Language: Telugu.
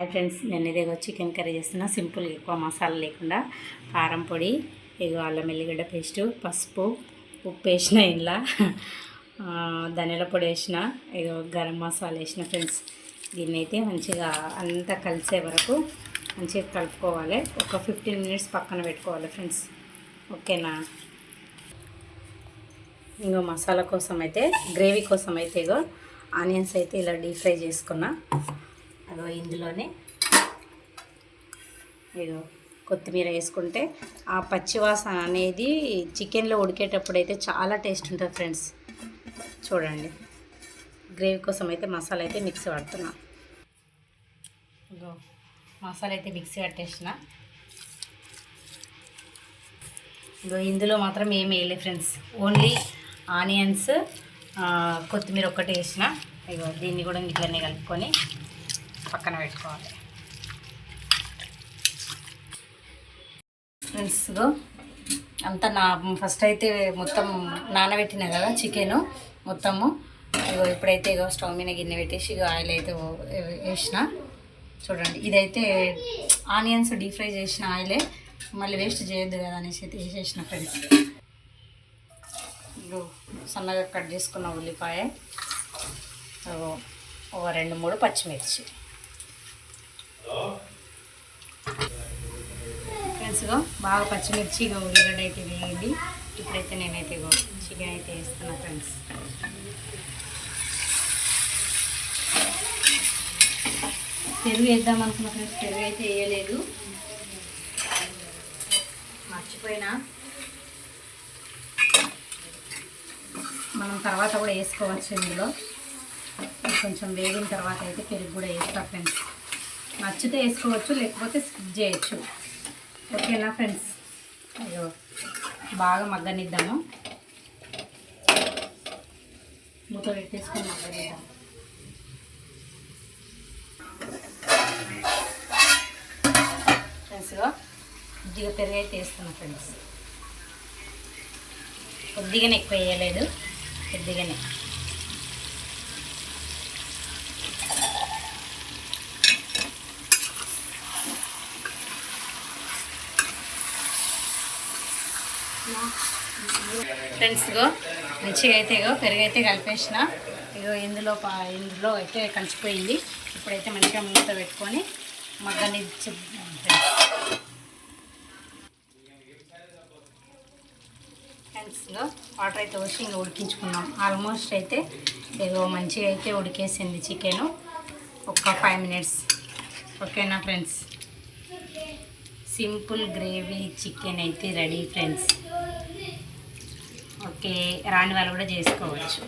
హాయ్ ఫ్రెండ్స్ నేను ఇదిగో చికెన్ కర్రీ చేస్తున్నా. సింపుల్ ఎక్కువ మసాలా లేకుండా కారం పొడి ఇగో అల్లం ఎల్లిగడ్డ పేస్టు పసుపు ఉప్పు వేసిన ఇలా ధనియాల పొడి వేసిన ఇగో గరం మసాలా వేసిన ఫ్రెండ్స్. దీన్ని అయితే మంచిగా అంతా కలిసే వరకు మంచిగా కలుపుకోవాలి. ఒక ఫిఫ్టీన్ మినిట్స్ పక్కన పెట్టుకోవాలి ఫ్రెండ్స్. ఓకేనా? ఇంకో మసాలా కోసం అయితే గ్రేవీ కోసం అయితే ఇగో ఆనియన్స్ అయితే ఇలా డీప్ ఫ్రై చేసుకున్నా. అదో ఇందులోనే ఇగో కొత్తిమీర వేసుకుంటే ఆ పచ్చివాసన అనేది చికెన్లో ఉడికేటప్పుడు అయితే చాలా టేస్ట్ ఉంటుంది ఫ్రెండ్స్. చూడండి. గ్రేవీ కోసం అయితే మసాలా అయితే మిక్సీ పడుతున్నా. ఇగో మసాలా అయితే మిక్సీ పట్టేసిన. ఇదో ఇందులో మాత్రం ఏమి వేయలేదు ఫ్రెండ్స్. ఓన్లీ ఆనియన్స్ కొత్తిమీర ఒక్కటి వేసిన. ఇగో దీన్ని కూడా ఇట్లనే కలుపుకొని పక్కన పెట్టుకోవాలి. ఫ్రెండ్స్ అంతా నా ఫస్ట్ అయితే మొత్తం నానబెట్టిన కదా చికెను మొత్తము. ఇగో ఇప్పుడైతే ఇగో స్టవ్ మీద గిన్నె పెట్టేసి ఇగో ఆయిల్ అయితే వేసిన. చూడండి ఇదైతే ఆనియన్స్ డీప్ ఫ్రై చేసిన ఆయిలే. మళ్ళీ వేస్ట్ చేయొద్దు కదా అనేసి అయితే వేసేసిన ఫ్రెండ్స్ ఇగో సన్నగా కట్ చేసుకున్న ఉల్లిపాయ. ఓ ఒక రెండు మూడు పచ్చిమిర్చి ఫ్రెండ్స్ ఇగో బాగా పచ్చిమిర్చి ఇగో ఉల్లిగడ్డ అయితే వేయండి. ఇప్పుడైతే నేనైతే ఇగో చికెన్ అయితే వేస్తున్నా ఫ్రెండ్స్. పెరుగు వేద్దాం అనుకున్న ఫ్రెండ్స్ పెరుగు అయితే వేయలేదు. మర్చిపోయినా. మనం తర్వాత కూడా వేసుకోవచ్చు ఇందులో. కొంచెం వేగిన తర్వాత అయితే పెరుగు కూడా వేస్తా ఫ్రెండ్స్. నచ్చితే వేసుకోవచ్చు లేకపోతే స్కిప్ చేయొచ్చు. ఓకేనా ఫ్రెండ్స్? అయ్యో బాగా మగ్గనిద్దాము. మూత పెట్టేసుకొని మగ్గనిద్దాము. ఫ్రెండ్స్ కొద్దిగా పెరుగు అయితే వేస్తున్నాం ఫ్రెండ్స్. కొద్దిగానే ఎక్కువ వేయలేదు కొద్దిగానే. ఫ్రెండ్స్ ఇగో మంచిగా అయితే ఇగో పెరుగైతే కలిపేసిన. ఇగో ఇందులో పా- ఇందులో అయితే కలిసిపోయింది. ఇప్పుడైతే మంచిగా మూత పెట్టుకొని మగ్గని ఫ్రెండ్స్ ఇగో వాటర్ అయితే వచ్చి ఇంకా ఉడికించుకున్నాం. ఆల్మోస్ట్ అయితే ఇగో మంచిగా అయితే ఉడికేసింది చికెను. ఒక ఫైవ్ మినిట్స్ ఓకేనా ఫ్రెండ్స్ సింపుల్ గ్రేవీ చికెన్ అయితే రెడీ ఫ్రెండ్స్ రాని వాళ్ళు కూడా చేసుకోవచ్చు.